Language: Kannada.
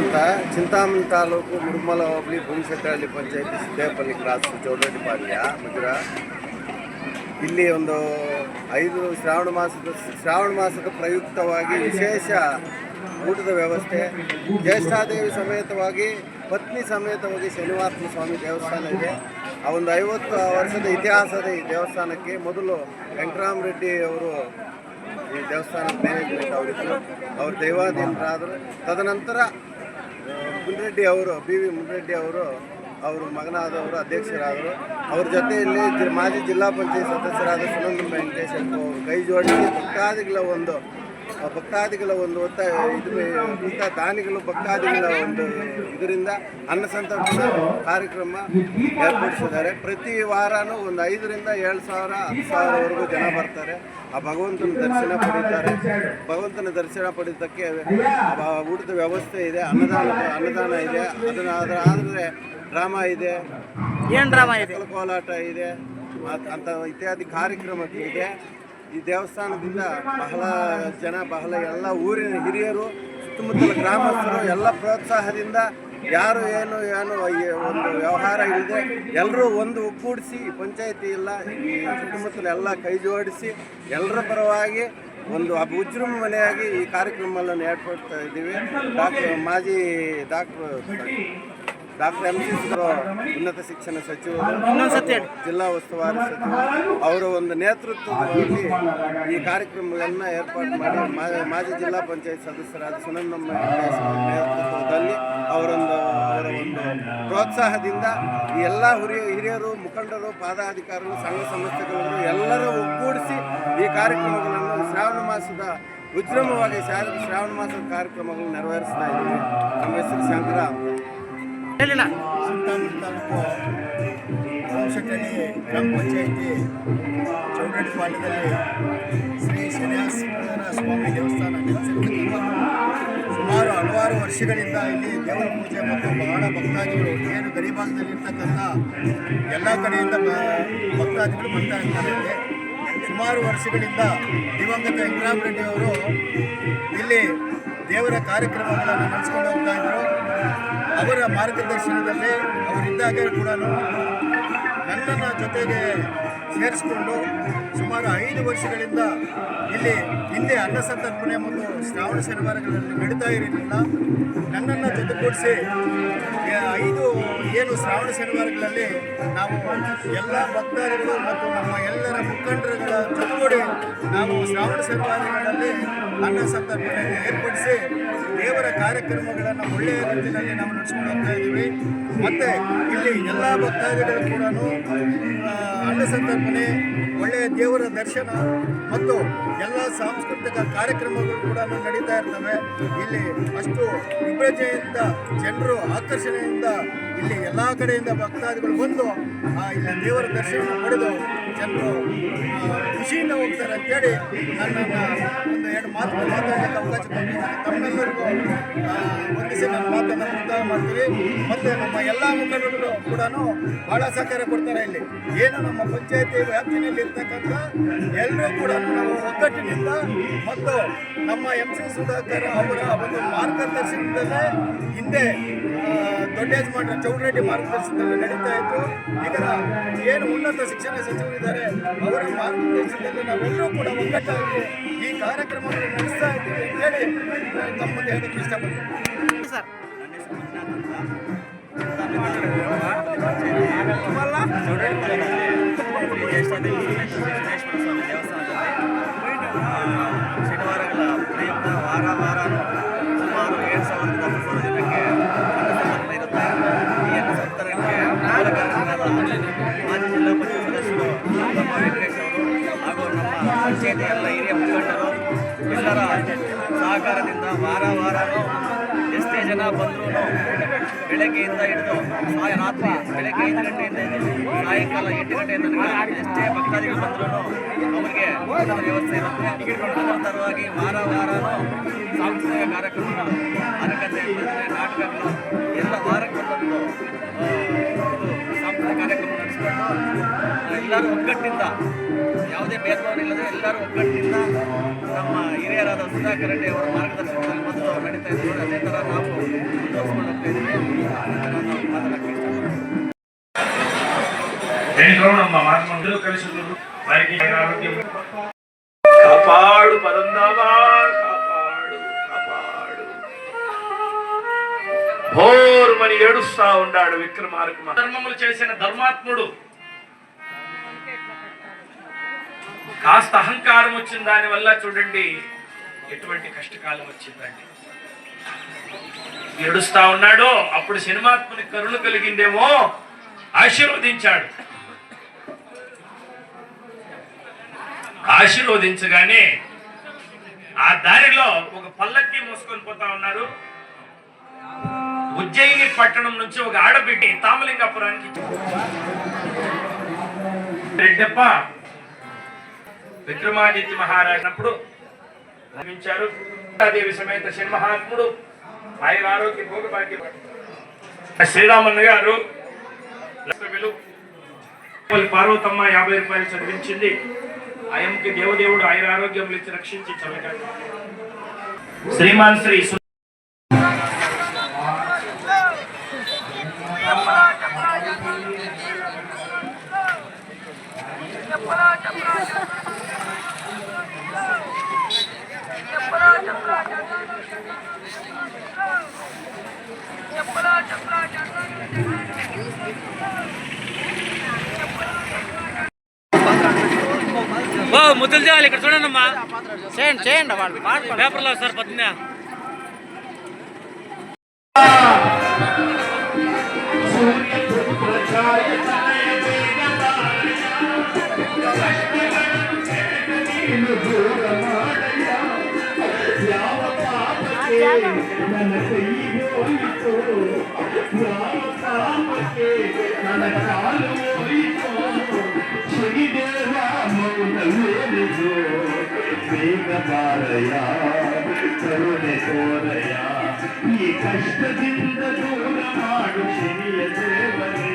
ಅಂತ ಚಿಂತಾಮಣಿ ತಾಲೂಕು ಮುರುಮಲ ಹೋಬಳಿ ಭೂಮಿಶೆಟ್ಟಹಳ್ಳಿ ಪಂಚಾಯತಿ ಸಿದ್ದೇಪಲ್ಲಿ ಕ್ರಾಸ್ ಪಾಳ್ಯ ಮಧುರ ಇಲ್ಲಿ ಒಂದು ಐದು ಶ್ರಾವಣ ಮಾಸದ ಶ್ರಾವಣ ಮಾಸದ ಪ್ರಯುಕ್ತವಾಗಿ ವಿಶೇಷ ಊಟದ ವ್ಯವಸ್ಥೆ. ಜ್ಯೇಷ್ಠಾದೇವಿ ಸಮೇತವಾಗಿ, ಪತ್ನಿ ಸಮೇತವಾಗಿ ಶನಿವಾರ ಸ್ವಾಮಿ ದೇವಸ್ಥಾನ ಇದೆ. ಆ ಒಂದು ಐವತ್ತು ವರ್ಷದ ಇತಿಹಾಸದ ಈ ದೇವಸ್ಥಾನಕ್ಕೆ ಮೊದಲು ವೆಂಕಟರಾಮ ರೆಡ್ಡಿ ಅವರು ಈ ದೇವಸ್ಥಾನದ ಮ್ಯಾನೇಜ್ಮೆಂಟ್ ಅವರಿದ್ದರು ಅವರು ದೈವಾಧೀನರಾದರು. ತದನಂತರ ಮುನ್ರೆಡ್ಡಿ ಅವರು, ಬಿ ವಿ ಮುನ್ರೆಡ್ಡಿ ಅವರು, ಅವ್ರ ಮಗನಾದವರು, ಅಧ್ಯಕ್ಷರಾದರು. ಅವ್ರ ಜೊತೆಯಲ್ಲಿ ಮಾಜಿ ಜಿಲ್ಲಾ ಪಂಚಾಯತ್ ಸದಸ್ಯರಾದ ಸುನಂದ ವೆಂಕಟೇಶ್ ಅವರು ಕೈ ಜೋಡಿಸಿ ಭಕ್ತಾದಿಗಳ ಒಂದು ಭಕ್ತಾದಿಗಳ ಒಂದು ಒತ್ತಾಯ ಇದು ಇಂಥ ದಾನಿಗಳು ಭಕ್ತಾದಿಗಳ ಒಂದು ಇದರಿಂದ ಅನ್ನ ಸಂತರ್ಪಣಾ ಕಾರ್ಯಕ್ರಮ ಏರ್ಪಡಿಸಿದ್ದಾರೆ. ಪ್ರತಿ ವಾರನೂ ಒಂದು ಐದರಿಂದ ಏಳು ಸಾವಿರ ಹತ್ತು ಸಾವಿರವರೆಗೂ ಜನ ಬರ್ತಾರೆ. ಆ ಭಗವಂತನ ದರ್ಶನ ಪಡೀತಾರೆ. ಭಗವಂತನ ದರ್ಶನ ಪಡೆಯೋದಕ್ಕೆ ಆ ಊಟದ ವ್ಯವಸ್ಥೆ ಇದೆ ಅನ್ನದಾನ ಅನ್ನದಾನ ಇದೆ. ಅದನ್ನ ಅದರ ಆದರೆ ಡ್ರಾಮಾ ಇದೆ. ಏನು ಡ್ರಾಮಾ ಇದೆ? ಕೋಲಾಟ ಇದೆ. ಅಂತ ಇತ್ಯಾದಿ ಕಾರ್ಯಕ್ರಮಗಳಿದೆ ಈ ದೇವಸ್ಥಾನದಿಂದ ಬಹಳ ಜನ, ಬಹಳ ಎಲ್ಲ ಊರಿನ ಹಿರಿಯರು, ಸುತ್ತಮುತ್ತಲ ಗ್ರಾಮಸ್ಥರು ಎಲ್ಲ ಪ್ರೋತ್ಸಾಹದಿಂದ ಯಾರು ಏನು ಏನು ಒಂದು ವ್ಯವಹಾರ ಇಲ್ಲದೆ ಎಲ್ಲರೂ ಒಂದು ಒಗ್ಗೂಡಿಸಿ ಪಂಚಾಯತಿ ಇಲ್ಲ ಈ ಸುತ್ತಮುತ್ತಲ ಎಲ್ಲ ಕೈ ಜೋಡಿಸಿ ಎಲ್ಲರ ಪರವಾಗಿ ಒಂದು ಉಜ್ರಮ ಈ ಕಾರ್ಯಕ್ರಮವನ್ನು ಏರ್ಪಡ್ತಾ ಇದ್ದೀವಿ. ಡಾಕ್ಟರ್, ಮಾಜಿ ಡಾಕ್ಟರ್ ಡಾಕ್ಟರ್ ಎಂ ಸಿ ಉನ್ನತ ಶಿಕ್ಷಣ ಸಚಿವರು. ಜಿಲ್ಲಾ ಉಸ್ತುವಾರಿ ಸಚಿವರು ಅವರ ಒಂದು ನೇತೃತ್ವದಲ್ಲಿ ಈ ಕಾರ್ಯಕ್ರಮಗಳನ್ನು ಏರ್ಪಾಡು ಮಾಡಿ ಮಾಜಿ ಜಿಲ್ಲಾ ಪಂಚಾಯತ್ ಸದಸ್ಯರಾದ ಸುನಂದಮ್ಮ ನೇತೃತ್ವದಲ್ಲಿ ಅವರೊಂದು ಅವರ ಒಂದು ಪ್ರೋತ್ಸಾಹದಿಂದ ಈ ಎಲ್ಲ ಹಿರಿಯ ಹಿರಿಯರು ಮುಖಂಡರು ಪಾದಾಧಿಕಾರಿಗಳು ಸಂಘ ಸಂಸ್ಥೆಗಳನ್ನು ಎಲ್ಲರೂ ಒಗ್ಗೂಡಿಸಿ ಈ ಕಾರ್ಯಕ್ರಮಗಳನ್ನು ಶ್ರಾವಣ ಮಾಸದ ವಿಜೃಂಭವಾಗಿ ಶ್ರಾವಣ ಮಾಸದ ಕಾರ್ಯಕ್ರಮಗಳನ್ನು ನೆರವೇರಿಸ್ತಾ ಇದ್ದೀವಿ ನಮ್ಮ ಹೆಸರು ಶಂಕರ ಹೇಳಿಲ್ಲ. ಚಿಂತಾಮಣಿ ಗ್ರಾಮ ಪಂಚಾಯಿತಿ ಚೌಡರೆಡ್ಡಿಪಾಳ್ಯದಲ್ಲಿ ಶ್ರೀ ಶನಿಯಾಸ್ಪದನ ಸ್ವಾಮಿ ದೇವಸ್ಥಾನ ಸುಮಾರು ಹಲವಾರು ವರ್ಷಗಳಿಂದ ಇಲ್ಲಿ ದೇವರ ಪೂಜೆ ಮತ್ತು ಬಹಳ ಭಕ್ತಾದಿಗಳು ಏನು ಗಡಿಭಾಗದಲ್ಲಿರ್ತಕ್ಕಂಥ ಎಲ್ಲ ಕಡೆಯಿಂದ ಭಕ್ತಾದಿಗಳು ಬರ್ತಾ ಇರ್ತಾರೆ. ಸುಮಾರು ವರ್ಷಗಳಿಂದ ದಿವಂಗತ ವೆಂಕಟರಾಮ ರೆಡ್ಡಿ ಅವರು ಇಲ್ಲಿ ದೇವರ ಕಾರ್ಯಕ್ರಮಗಳನ್ನು ನಡೆಸ್ಕೊಂಡು ಹೋಗ್ತಾ ಇದ್ದರು ಅವರ ಮಾರ್ಗದರ್ಶನದಲ್ಲಿ ಅವರಿದ್ದಾಗ ಕೂಡ ನನ್ನನ್ನು ಜೊತೆಗೆ ಸೇರಿಸಿಕೊಂಡು ಸುಮಾರು ಐದು ವರ್ಷಗಳಿಂದ ಇಲ್ಲಿ ಹಿಂದೆ ಅನ್ನ ಸಂತರ್ಪಣೆ ಮತ್ತು ಶ್ರಾವಣ ಶನಿವಾರಗಳಲ್ಲಿ ನಡೀತಾ ಇರಲಿಲ್ಲ. ನನ್ನನ್ನು ಜೊತೆಗೂಡಿಸಿ ಐದು, ಏನು ಶ್ರಾವಣ ಶನಿವಾರಗಳಲ್ಲಿ ನಾವು ಎಲ್ಲ ಭಕ್ತಾದಿಗಳು ಮತ್ತು ನಮ್ಮ ಎಲ್ಲರ ಮುಖಂಡರುಗಳ ಜೊತೆಗೂಡಿ ನಾವು ಶ್ರಾವಣ ಶನಿವಾರಗಳಲ್ಲಿ ಅನ್ನ ಏರ್ಪಡಿಸಿ ದೇವರ ಕಾರ್ಯಕ್ರಮಗಳನ್ನು ಒಳ್ಳೆಯ ರೀತಿಯಲ್ಲಿ ನಾವು ನಡೆಸ್ಕೊಂಡು ಹೋಗ್ತಾ ಇದ್ದೀವಿ. ಮತ್ತು ಇಲ್ಲಿ ಎಲ್ಲ ಭಕ್ತಾದಿಗಳು ಕೂಡ ಅನ್ನ ಸಂತರ್ಪಣೆ ಒಳ್ಳೆಯ ದೇವರ ದರ್ಶನ ಮತ್ತು ಎಲ್ಲ ಸಾಂಸ್ಕೃತಿಕ ಕಾರ್ಯಕ್ರಮಗಳು ಕೂಡ ನಡೀತಾ ಇರ್ತವೆ. ಇಲ್ಲಿ ಅಷ್ಟು ವಿಭಜನೆಯಿಂದ, ಜನರು ಆಕರ್ಷಣೆಯಿಂದ ಇಲ್ಲಿ ಎಲ್ಲ ಕಡೆಯಿಂದ ಭಕ್ತಾದಿಗಳು ಬಂದು ಇಲ್ಲಿ ದೇವರ ದರ್ಶನ ಪಡೆದು ಜನರು ಖುಷಿಯಿಂದ ಹೋಗ್ತಾರೆ ಅಂತೇಳಿ ಎರಡು ಮಾತು ಮಾತಾಡಲಿಕ್ಕೆ ಅವಕಾಶ ತಮ್ಮೆಲ್ಲರಿಗೂ ವಂದಿಸಿ ನನ್ನ ಮಾತನ್ನು ಮುಕ್ತಾಯ ಮಾಡ್ತೀವಿ. ಮತ್ತು ನಮ್ಮ ಎಲ್ಲ ಮುಖಂಡರು ಕೂಡ ಭಾಳ ಸಹಕಾರ ಕೊಡ್ತಾರೆ ಇಲ್ಲಿ. ಏನು ನಮ್ಮ ಪಂಚಾಯತಿ ವ್ಯಾಪ್ತಿನಲ್ಲಿ ಇರ್ತಕ್ಕಂಥ ಎಲ್ಲರೂ ಕೂಡ ನಾವು ಒಗ್ಗಟ್ಟಿನಿಂದ ಮತ್ತು ನಮ್ಮ ಎಂ ಸಿ ಸುಧಾಕರ್ ಅವರ ಒಂದು ಮಾರ್ಗದರ್ಶನದಲ್ಲೇ ಹಿಂದೆ ದೊಡ್ಡೇಜ್ ದೊಡ್ಡ ಯಜಮಾನ್ರ ಚೌಡರೆಡ್ಡಿ ಮಾರ್ಗದರ್ಶನದಲ್ಲಿ ನಡೀತಾ ಇತ್ತು. ಈಗ ಏನು ಉನ್ನತ ಶಿಕ್ಷಣ ಸಚಿವರಿದ್ದಾರೆ, ಅವರ ಮಾರ್ಗದರ್ಶನದಲ್ಲಿ ನಾವೆಲ್ಲರೂ ಕೂಡ ಒಗ್ಗಟ್ಟಾಗಿ ಈ ಕಾರ್ಯಕ್ರಮವನ್ನು ನಡೆಸ್ತಾ ಇದ್ದೀವಿ ಅಂತೇಳಿ ನಾನು ಎಲ್ಲರ ಸಹಕಾರದಿಂದ ವಾರ ವಾರನೂ ಎಷ್ಟೇ ಜನ ಬಂದರೂ ಬೆಳಗ್ಗೆಯಿಂದ ಹಿಡಿದು ಸಾಯ ರಾತ್ರಿ ಬೆಳಗ್ಗೆ ಐದು ಗಂಟೆಯಿಂದ ಸಾಯಂಕಾಲ ಎಂಟು ಗಂಟೆಯಿಂದ ಎಷ್ಟೇ ಭಕ್ತಾದಿಗಳು ಬಂದರೂ ಅವರಿಗೆ ಊಟದ ವ್ಯವಸ್ಥೆ ಇರುತ್ತೆ. ಅದರ ತರವಾಗಿ ವಾರ ವಾರನೂ ಸಾಂಸ್ಕೃತಿಕ ಕಾರ್ಯಕ್ರಮಗಳು ಭಜನೆ, ನಾಟಕಗಳು ಎಲ್ಲ ವಾರಕ್ಕೆ ಎಲ್ಲರೂ ಒಗ್ಗಟ್ಟಿಂದ ಯಾವುದೇ ಭೇದಭಾವ ಇಲ್ಲದೆ ಎಲ್ಲರೂ ಒಗ್ಗಟ್ಟಿನಿಂದ ನಮ್ಮ ಹಿರಿಯರಾದ ಸುಧಾಕರ್ ರೆಡ್ಡಿ ಅವರ ಮಾರ್ಗದರ್ಶನದಲ್ಲಿ ಮೊದಲು ನಡೀತಾ ಇದ್ದೀವಿ ಅದೇ ಥರ ನಾವು ಮುಂದುವರಿಸ್ಕೊಂಡು ಹೋಗ್ತಾ ಇದ್ದೀವಿ ನಾನು ಮಾತಾಡಕ್ಕೆ ಇಷ್ಟಪಡ್ತೀನಿ ఏంటో ನಮ್ಮ ಮಾತನ್ನು ಕಲಿಸಿದ್ರು వారికి ఆరోగ్యం కాపాడు పరందావా కాపాడు కాపాడు భోర్మని ఏడుస్తా ఉన్నాడు విక్రమార్కుమ ధర్మములు చేసిన ధర్మాత్ముడు కాస్త అహంకారం వచ్చిన దాని వల్ల చూడండి ఎటువంటి కష్టకాలం వచ్చిందండి. ఏడుస్తా ఉన్నాడో అప్పుడు సినిమాత్మని కరుణ కలిగిందేమో ఆశీర్వదించాడు. ఆశీర్వదించగానే ఆ దారిలో ఒక పల్లక్కి మోసుకొని పోతా ఉన్నారు. ఉజ్జయిని పట్టణం నుంచి ఒక ఆడబిడ్డి తామలింగాపురానికి రెడ్డప్ప విక్రమాదిత్య మహారాజునప్పుడు నమ్మించారు దేవి సమేత సింహాత్ముడు ఆయన ఆరోగ్య భోగభాగ్య. శ్రీరామన్న గారు పార్వతమ్మ యాభై రూపాయలు చదివించింది. ఆయనకి దేవదేవుడు ఆయన ఆరోగ్యములు ఇచ్చి రక్షించి చల్లగా. శ్రీమాన్ శ్రీ సు- ఓ ముద్దులు చేయాలి ఇక్కడ చూడండి అమ్మా చేయండి చేయండి వాళ్ళు పేపర్లో సార్ ಕರುಣೆ ತೋರಯ ಈ ಕಷ್ಟದಿಂದ ದೂರ ಮಾಡು ಶನಿಯ ದೇವರೇ